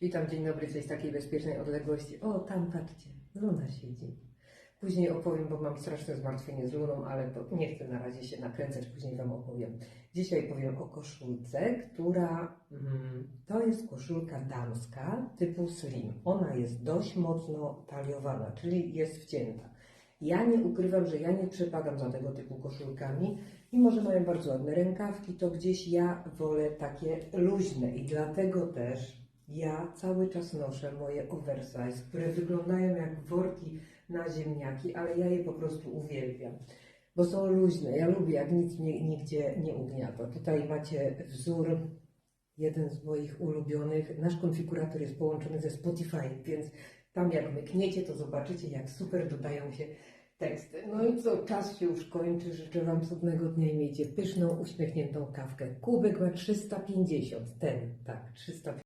Witam, dzień dobry, coś z takiej bezpiecznej odległości. O, tam patrzcie, Luna siedzi. Później opowiem, bo mam straszne zmartwienie z Luną, ale to nie chcę na razie się nakręcać, później Wam opowiem. Dzisiaj powiem o koszulce, która mm, to jest koszulka damska typu slim. Ona jest dość mocno taliowana, czyli jest wcięta. Ja nie ukrywam, że ja nie przepagam za tego typu koszulkami, mimo że mają bardzo ładne rękawki, to gdzieś ja wolę takie luźne i dlatego też ja cały czas noszę moje oversize, które wyglądają jak worki na ziemniaki, ale ja je po prostu uwielbiam, bo są luźne. Ja lubię, jak nic mnie nigdzie nie ugniata. Tutaj macie wzór, jeden z moich ulubionych. Nasz konfigurator jest połączony ze Spotify, więc tam jak mykniecie, to zobaczycie, jak super dodają się teksty. No i co, czas się już kończy. Życzę Wam cudnego dnia i miejcie pyszną, uśmiechniętą kawkę. Kubek ma 350, ten, tak, 350.